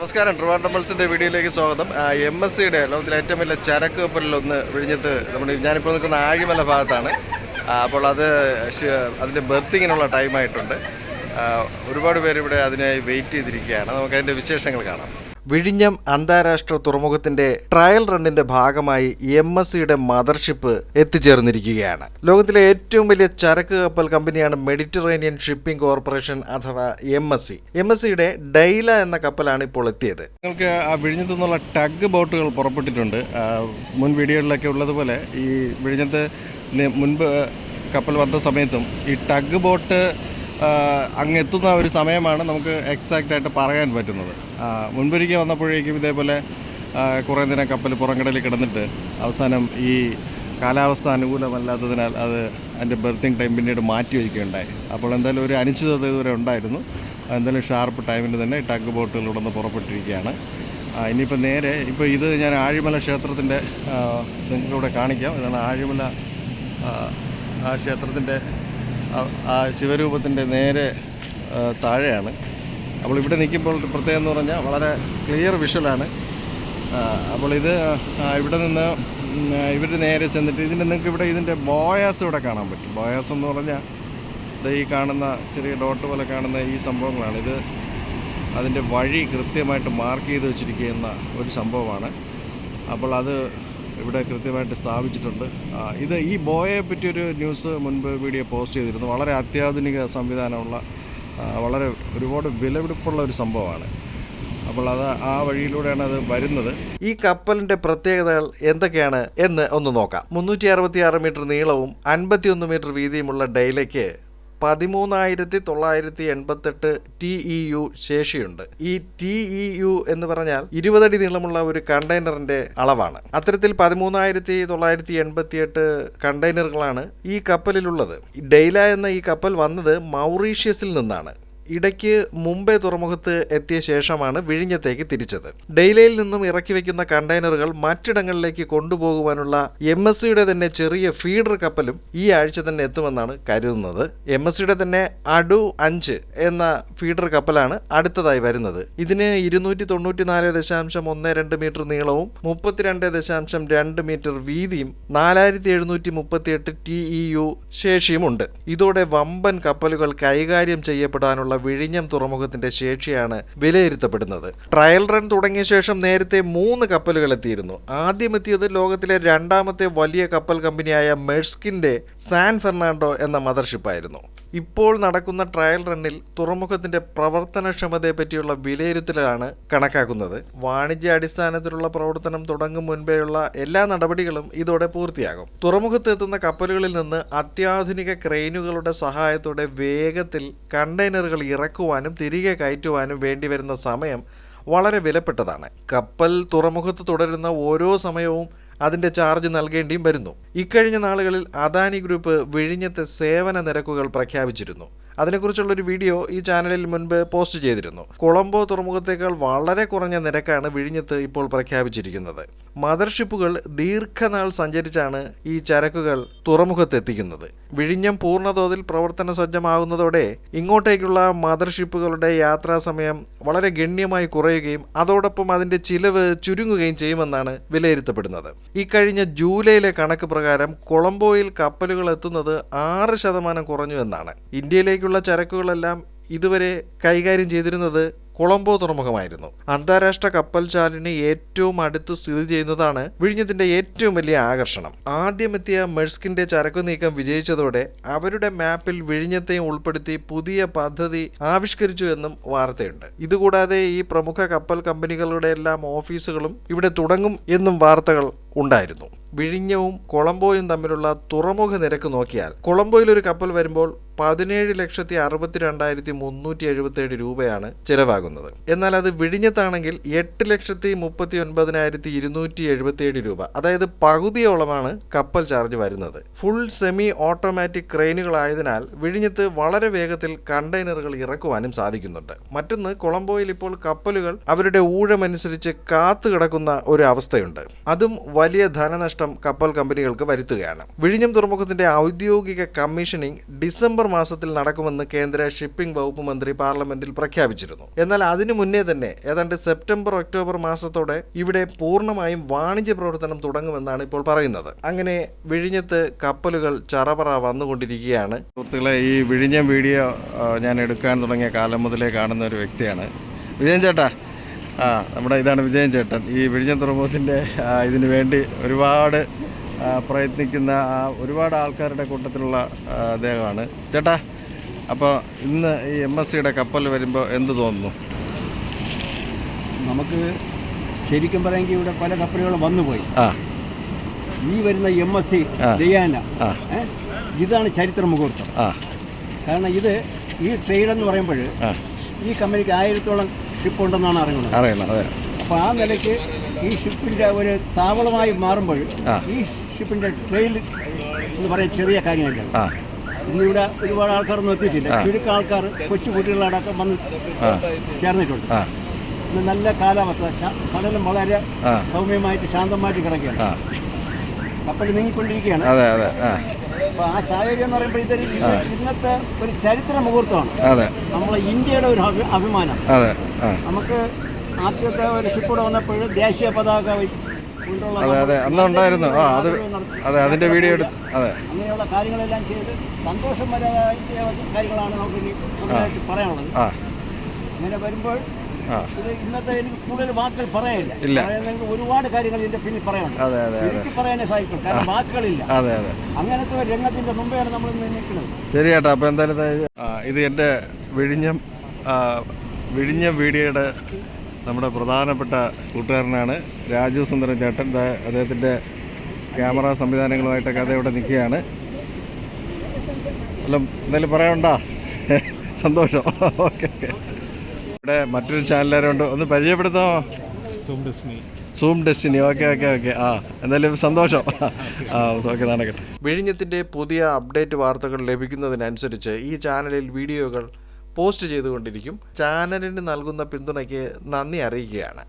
നമസ്കാരം. ട്രിവാൻഡ്രം വീഡിയോയിലേക്ക് സ്വാഗതം. എം എസ് സിയുടെ ലോകത്തിലെ ഏറ്റവും വലിയ ചരക്ക് കപ്പലിൽ ഒന്ന് വിഴിഞ്ഞത്ത് നമ്മുടെ ഞാനിപ്പോൾ നിൽക്കുന്ന ആഴിമല ഭാഗത്താണ്. അപ്പോൾ അത് അതിന്റെ അതിന്റെ ബെർത്തിങ്ങിനുള്ള ടൈമായിട്ടുണ്ട്. ഒരുപാട് പേര് ഇവിടെ അതിനായി വെയിറ്റ് ചെയ്തിരിക്കുകയാണ്. നമുക്ക് അതിന്റെ വിശേഷങ്ങൾ കാണാം. വിഴിഞ്ഞം അന്താരാഷ്ട്ര തുറമുഖത്തിന്റെ ട്രയൽ റണ്ണിന്റെ ഭാഗമായി എം എസ് സിയുടെ മദർഷിപ്പ് എത്തിച്ചേർന്നിരിക്കുകയാണ്. ലോകത്തിലെ ഏറ്റവും വലിയ ചരക്ക് കപ്പൽ കമ്പനിയാണ് മെഡിറ്ററേനിയൻ ഷിപ്പിംഗ് കോർപ്പറേഷൻ അഥവാ M S C M S സിയുടെ ഡൈല എന്ന കപ്പലാണ് ഇപ്പോൾ എത്തിയത്. നിങ്ങൾക്ക് ആ വിഴിഞ്ഞത്തു നിന്നുള്ള ടഗ് ബോട്ടുകൾ പുറപ്പെട്ടിട്ടുണ്ട്. മുൻ വീഡിയോകളിലൊക്കെ ഉള്ളതുപോലെ ഈ വിഴിഞ്ഞത്ത് മുൻപ് കപ്പൽ വന്ന സമയത്തും ഈ ടഗ് ബോട്ട് ആ, അങ്ങ് എത്തുന്ന ഒരു സമയമാണ് നമുക്ക് എക്സാക്റ്റ് ആയിട്ട് പറയാൻ പറ്റുന്നത്. മുൻപൊരിക്കൽ വന്നപ്പോഴേക്കും ഇതേപോലെ കുറേ നേരം കപ്പൽ പുറംകടലിൽ കിടന്നിട്ട് അവസാനം ഈ കാലാവസ്ഥ അനുകൂലമല്ലാത്തതിനാൽ അത് അതിന്റെ ബെർത്തിങ് ടൈം പിന്നീട് മാറ്റി വയ്ക്കുകയുണ്ടായി. അപ്പോൾ എന്തായാലും ഒരു അനിശ്ചിതത ഇതുവരെ ഉണ്ടായിരുന്നു. എന്തായാലും ഷാർപ്പ് ടൈമിന് തന്നെ ടഗ് ബോട്ടുകൾ ഇവിടെ നിന്ന് പുറപ്പെട്ടിരിക്കുകയാണ് ഇനിയിപ്പോൾ നേരെ ഇപ്പോൾ ഇത് ഞാൻ ആഴിമല ക്ഷേത്രത്തിന്റെ നിങ്ങൾക്കിവിടെ കാണിക്കാം. ഇതാണ് ആഴിമല ആ ക്ഷേത്രത്തിന്റെ ആ- ശിവരൂപത്തിന്റെ നേരെ താഴെയാണ്. അപ്പോൾ ഇവിടെ നിൽക്കുമ്പോൾ പ്രത്യേകം എന്ന് പറഞ്ഞാൽ വളരെ ക്ലിയർ വിഷ്വലാണ്. അപ്പോൾ ഇത് ഇവിടെ നിന്ന് ഇവർ നേരെ ചെന്നിട്ട് ഇതിന്റെ നിങ്ങൾക്ക് ഇവിടെ ഇതിന്റെ ബോയാസ് ഇവിടെ കാണാൻ പറ്റും. ബോയാസ് എന്ന് പറഞ്ഞാൽ ഇത് ഈ കാണുന്ന ചെറിയ ഡോട്ട് പോലെ കാണുന്ന ഈ സംഭവങ്ങളാണ്. ഇത് അതിന്റെ വഴി കൃത്യമായിട്ട് മാർക്ക് ചെയ്ത് വെച്ചിരിക്കുന്ന ഒരു സംഭവമാണ്. അപ്പോൾ അത് ഇവിടെ കൃത്യമായിട്ട് സ്ഥാപിച്ചിട്ടുണ്ട്. ഇത് ഈ ബോയയെ പറ്റിയൊരു ന്യൂസ് മുൻപ് വീഡിയോ പോസ്റ്റ് ചെയ്തിരുന്നു. വളരെ അത്യാധുനിക സംവിധാനമുള്ള വളരെ ഒരുപാട് വിലപിടിപ്പുള്ള ഒരു സംഭവമാണ്. അപ്പോൾ അത് ആ വഴിയിലൂടെയാണ് അത് വരുന്നത്. ഈ കപ്പലിന്റെ പ്രത്യേകതകൾ എന്തൊക്കെയാണ് എന്ന് ഒന്ന് നോക്കാം. മുന്നൂറ്റി മീറ്റർ നീളവും അൻപത്തിയൊന്ന് മീറ്റർ വീതിയുമുള്ള ഡൈലയ്ക്ക് പതിമൂന്നായിരത്തി തൊള്ളായിരത്തി എൺപത്തെട്ട് ടി ഇ യു ശേഷിയുണ്ട്. ഈ ടി ഇ യു എന്ന് പറഞ്ഞാൽ ഇരുപതടി നീളമുള്ള ഒരു കണ്ടെയ്നറിന്റെ അളവാണ്. അത്തരത്തിൽ പതിമൂന്നായിരത്തി തൊള്ളായിരത്തി എൺപത്തിയെട്ട് കണ്ടെയ്നറുകളാണ് ഈ കപ്പലിലുള്ളത്. ഡെയ്ല എന്ന ഈ കപ്പൽ വന്നത് മൗറീഷ്യസിൽ നിന്നാണ്. ഇടയ്ക്ക് മുംബൈ തുറമുഖത്ത് എത്തിയ ശേഷമാണ് വിഴിഞ്ഞത്തേക്ക് തിരിച്ചത്. ഡെയിലയിൽ നിന്നും ഇറക്കി വയ്ക്കുന്ന കണ്ടെയ്നറുകൾ മറ്റിടങ്ങളിലേക്ക് കൊണ്ടുപോകുവാനുള്ള എം എസ് സിയുടെ തന്നെ ചെറിയ ഫീഡർ കപ്പലും ഈ ആഴ്ച തന്നെ എത്തുമെന്നാണ് കരുതുന്നത്. എം എസ് സിയുടെ തന്നെ അടു അഞ്ച് എന്ന ഫീഡർ കപ്പലാണ് അടുത്തതായി വരുന്നത്. ഇതിന് ഇരുന്നൂറ്റി തൊണ്ണൂറ്റി നാല് ദശാംശം ഒന്ന് രണ്ട് മീറ്റർ നീളവും മുപ്പത്തിരണ്ട് ദശാംശം രണ്ട് മീറ്റർ വീതിയും നാലായിരത്തി എഴുന്നൂറ്റി മുപ്പത്തിയെട്ട് ടി ഇ യു ശേഷിയുമുണ്ട്. ഇതോടെ വമ്പൻ കപ്പലുകൾ കൈകാര്യം ചെയ്യപ്പെടാനുള്ള വിഴിഞ്ഞം തുറമുഖത്തിന്റെ ശേഷിയാണ് വിലയിരുത്തപ്പെടുന്നത്. ട്രയൽ റൺ തുടങ്ങിയ ശേഷം നേരത്തെ മൂന്ന് കപ്പലുകൾ എത്തിയിരുന്നു. ആദ്യം എത്തിയത് ലോകത്തിലെ രണ്ടാമത്തെ വലിയ കപ്പൽ കമ്പനിയായ മെഴ്സ്കിന്റെ സാൻ ഫെർണാണ്ടോ എന്ന മദർഷിപ്പായിരുന്നു. ഇപ്പോൾ നടക്കുന്ന ട്രയൽ റണ്ണിൽ തുറമുഖത്തിന്റെ പ്രവർത്തനക്ഷമതയെ പറ്റിയുള്ള വിലയിരുത്തലാണ് കണക്കാക്കുന്നത്. വാണിജ്യാടിസ്ഥാനത്തിലുള്ള പ്രവർത്തനം തുടങ്ങും മുൻപേയുള്ള എല്ലാ നടപടികളും ഇതോടെ പൂർത്തിയാകും. തുറമുഖത്ത് എത്തുന്ന കപ്പലുകളിൽ നിന്ന് അത്യാധുനിക ക്രെയിനുകളുടെ സഹായത്തോടെ വേഗത്തിൽ കണ്ടെയ്നറുകൾ ഇറക്കുവാനും തിരികെ കയറ്റുവാനും വേണ്ടിവരുന്ന സമയം വളരെ വിലപ്പെട്ടതാണ്. കപ്പൽ തുറമുഖത്ത് തുടരുന്ന ഓരോ സമയവും അതിന്റെ ചാർജ് നൽകേണ്ടിയും വരുന്നു. ഇക്കഴിഞ്ഞ നാളുകളിൽ അദാനി ഗ്രൂപ്പ് വിഴിഞ്ഞത്തെ സേവന നിരക്കുകൾ പ്രഖ്യാപിച്ചിരുന്നു. അതിനെക്കുറിച്ചുള്ളൊരു വീഡിയോ ഈ ചാനലിൽ മുൻപ് പോസ്റ്റ് ചെയ്തിരുന്നു. കൊളംബോ തുറമുഖത്തേക്കാൾ വളരെ കുറഞ്ഞ നിരക്കാണ് വിഴിഞ്ഞത്ത് ഇപ്പോൾ പ്രഖ്യാപിച്ചിരിക്കുന്നത്. മദർഷിപ്പുകൾ ദീർഘനാൾ സഞ്ചരിച്ചാണ് ഈ ചരക്കുകൾ തുറമുഖത്തെത്തിക്കുന്നത്. വിഴിഞ്ഞം പൂർണതോതിൽ പ്രവർത്തന സജ്ജമാകുന്നതോടെ ഇങ്ങോട്ടേക്കുള്ള മദർഷിപ്പുകളുടെ യാത്രാ സമയം വളരെ ഗണ്യമായി കുറയുകയും അതോടൊപ്പം അതിന്റെ ചിലവ് ചുരുങ്ങുകയും ചെയ്യുമെന്നാണ് വിലയിരുത്തപ്പെടുന്നത്. ഇക്കഴിഞ്ഞ കഴിഞ്ഞ ജൂലൈയിലെ കണക്ക് പ്രകാരം കൊളംബോയിൽ കപ്പലുകൾ എത്തുന്നത് ആറ് ശതമാനം കുറഞ്ഞു എന്നാണ്. ഇന്ത്യയിലേക്കുള്ള ചരക്കുകളെല്ലാം ഇതുവരെ കൈകാര്യം ചെയ്തിരുന്നത് കൊളംബോ തുറമുഖമായിരുന്നു. അന്താരാഷ്ട്ര കപ്പൽ ചാലിന് ഏറ്റവും അടുത്ത് സ്ഥിതി ചെയ്യുന്നതാണ് വിഴിഞ്ഞത്തിന്റെ ഏറ്റവും വലിയ ആകർഷണം. ആദ്യമെത്തിയ മെഴ്സ്കിന്റെ ചരക്കു നീക്കം വിജയിച്ചതോടെ അവരുടെ മാപ്പിൽ വിഴിഞ്ഞത്തെയും ഉൾപ്പെടുത്തി പുതിയ പദ്ധതി ആവിഷ്കരിച്ചു എന്നും വാർത്തയുണ്ട്. ഇതുകൂടാതെ ഈ പ്രമുഖ കപ്പൽ കമ്പനികളുടെ എല്ലാം ഓഫീസുകളും ഇവിടെ തുടങ്ങും എന്നും വാർത്തകൾ ഉണ്ടായിരുന്നു. വിഴിഞ്ഞവും കൊളംബോയും തമ്മിലുള്ള തുറമുഖ നിരക്ക് നോക്കിയാൽ കൊളംബോയിൽ ഒരു കപ്പൽ വരുമ്പോൾ പതിനേഴ് ലക്ഷത്തി അറുപത്തി രണ്ടായിരത്തി മുന്നൂറ്റി എഴുപത്തി ഏഴ് രൂപയാണ് ചിലവാകുന്നത്. എന്നാൽ അത് വിഴിഞ്ഞത്താണെങ്കിൽ എട്ട് ലക്ഷത്തി മുപ്പത്തി ഒൻപതിനായിരത്തി ഇരുന്നൂറ്റി എഴുപത്തി ഏഴ് രൂപ അതായത് പകുതിയോളമാണ് കപ്പൽ ചാർജ് വരുന്നത്. ഫുൾ സെമി ഓട്ടോമാറ്റിക് ക്രെയിനുകളായതിനാൽ വിഴിഞ്ഞത്ത് വളരെ വേഗത്തിൽ കണ്ടെയ്നറുകൾ ഇറക്കുവാനും സാധിക്കുന്നുണ്ട്. മറ്റൊന്ന് കൊളംബോയിൽ ഇപ്പോൾ കപ്പലുകൾ അവരുടെ ഊഴമനുസരിച്ച് കാത്തു കിടക്കുന്ന ഒരു അവസ്ഥയുണ്ട്. അതും വലിയ ധനനഷ്ടം കപ്പൽ കമ്പനികൾക്ക് വരുത്തുകയാണ്. വിഴിഞ്ഞം തുറമുഖത്തിന്റെ ഔദ്യോഗിക കമ്മീഷനിംഗ് ഡിസംബർ മാസത്തിൽ നടക്കുമെന്ന് കേന്ദ്ര ഷിപ്പിംഗ് വകുപ്പ് മന്ത്രി പാർലമെന്റിൽ പ്രഖ്യാപിച്ചിരുന്നു. എന്നാൽ അതിനു മുന്നേ തന്നെ ഏതാണ്ട് സെപ്റ്റംബർ ഒക്ടോബർ മാസത്തോടെ ഇവിടെ പൂർണമായും വാണിജ്യ പ്രവർത്തനം തുടങ്ങുമെന്നാണ് ഇപ്പോൾ പറയുന്നത്. അങ്ങനെ വിഴിഞ്ഞത്ത് കപ്പലുകൾ ചറപറ വന്നുകൊണ്ടിരിക്കുകയാണ്. സുഹൃത്തുക്കളെ ഈ വിഴിഞ്ഞം വീഡിയോ ഞാൻ എടുക്കാൻ തുടങ്ങിയ കാലം മുതലേ കാണുന്ന ഒരു വ്യക്തിയാണ്. വിജയൻ ചേട്ടാ ആ നമ്മുടെ ഇതാണ് വിജയൻ ചേട്ടൻ. ഈ വിഴിഞ്ഞ തുറമുഖത്തിന്റെ ഇതിനു വേണ്ടി ഒരുപാട് പ്രയത്നിക്കുന്ന ആ, ഒരുപാട് ആൾക്കാരുടെ കൂട്ടത്തിലുള്ള അദ്ദേഹമാണ്. ചേട്ടാ അപ്പോൾ ഇന്ന് ഈ എം എസ് സിയുടെ കപ്പൽ വരുമ്പോൾ എന്ത് തോന്നുന്നു? നമുക്ക് ശരിക്കും പറയുമെങ്കിൽ ഇവിടെ പല കപ്പലുകളും വന്നുപോയി ആ. ഈ വരുന്ന എം എസ് സി. ദിയാന ഇതാണ് ചരിത്ര മുഹൂർത്തം. ആ. കാരണം ഇത് ഈ ട്രെയിൻ എന്ന് പറയുമ്പോൾ ഈ കമ്പനിക്ക് ആയിരത്തോളം ഷിപ്പ് ഉണ്ടെന്നാണ് അറിയുന്നത് അറിയണം അതെ. അപ്പോൾ ആ നിലയ്ക്ക് ഈ ഷിപ്പിന്റെ ഒരു താവളമായി മാറുമ്പോൾ. ഈ ഷിപ്പിന്റെ ട്രെയിൽ എന്ന് പറയുന്ന ചെറിയ കാര്യമല്ല ഇന്നിവിടെ ഒരുപാട് ആൾക്കാരൊന്നും എത്തിയിട്ടില്ല. ചുരുക്കം ആൾക്കാർ കൊച്ചു കുട്ടികളടക്കം വന്ന് ചേർന്നിട്ടുണ്ട്. ഇന്ന് നല്ല കാലാവസ്ഥ. കടലും വളരെ സൗമ്യമായിട്ട് ശാന്തമായിട്ട് കിടക്കുകയാണ്. കപ്പൽ നീങ്ങിക്കൊണ്ടിരിക്കുകയാണ്. അതെ അതെ ആ. അപ്പോൾ ആ സാഹചര്യം എന്ന് പറയുമ്പോൾ ഇതൊരു ഇത്. ഇന്നത്തെ ഒരു ചരിത്ര മുഹൂർത്തമാണ്. അതെ. നമ്മളെ ഇന്ത്യയുടെ ഒരു അഭി- അഭിമാനം. അതെ ആ. നമുക്ക് ആദ്യത്തെ ഒരു ഷിപ്പിടെ വന്നപ്പോൾ ദേശീയ പതാക വെ- കൊണ്ടുള്ള അതെ അതെ. അന്ന് ഉണ്ടായിരുന്നു. ആ അത് നടത്തി. അതെ അതിന്റെ വീഡിയോ എടുത്ത് അതെ. അങ്ങനെയുള്ള കാര്യങ്ങളെല്ലാം ചെയ്ത് സന്തോഷം വരായ കാര്യങ്ങളാണ് നമുക്ക് ഇനി കൂടുതലായിട്ട് പറയാനുള്ളത്. ആ. അങ്ങനെ വരുമ്പോൾ ഇത് ഇന്നത്തെ എനിക്ക് കൂടുതൽ വാക്കുകൾ പറയാനില്ല. ഇല്ല. പറയുന്നെങ്കിൽ ഒരുപാട് കാര്യങ്ങൾ ഇതിന്റെ പിന്നിൽ പറയാനുണ്ട്. ചുരുക്കി പറയാനേ സാധിക്കും കാരണം വാക്കുകളില്ല. അങ്ങനത്തെ ഒരു രംഗത്തിന്റെ മുമ്പെയാണ് നമ്മൾ നിൽക്കുന്നത്. ശരി ചേട്ടാ അപ്പോൾ എന്തായാലും ഇത് എന്റെ വിഴിഞ്ഞം വിഴിഞ്ഞം വീഡിയോയുടെ നമ്മുടെ പ്രധാനപ്പെട്ട കൂട്ടുകാരനാണ് രാജു സുന്ദരൻ ചേട്ടൻ. അദ്ദേഹത്തിന്റെ അദ്ദേഹത്തിന്റെ ക്യാമറ സംവിധാനങ്ങളുമായിട്ടൊക്കെ അതേ ഇവിടെ നിൽക്കുകയാണ്. അല്ല എന്തായാലും പറയാനുണ്ടോ? സന്തോഷം. Okay okay. ഇവിടെ മറ്റൊരു ചാനലുകാരുണ്ട് ഒന്ന് പരിചയപ്പെടുത്തോ? Zoom Destiny okay okay okay ആ എന്തായാലും സന്തോഷം. ആ ഓക്കെ നടക്കട്ടെ. വിഴിഞ്ഞത്തിന്റെ പുതിയ അപ്ഡേറ്റ് വാർത്തകൾ ലഭിക്കുന്നതിനനുസരിച്ച് ഈ ചാനലിൽ വീഡിയോകൾ പോസ്റ്റ് ചെയ്തുകൊണ്ടിരിക്കും. ചാനലിന് നൽകുന്ന പിന്തുണയ്ക്ക് നന്ദി അറിയിക്കുകയാണ്.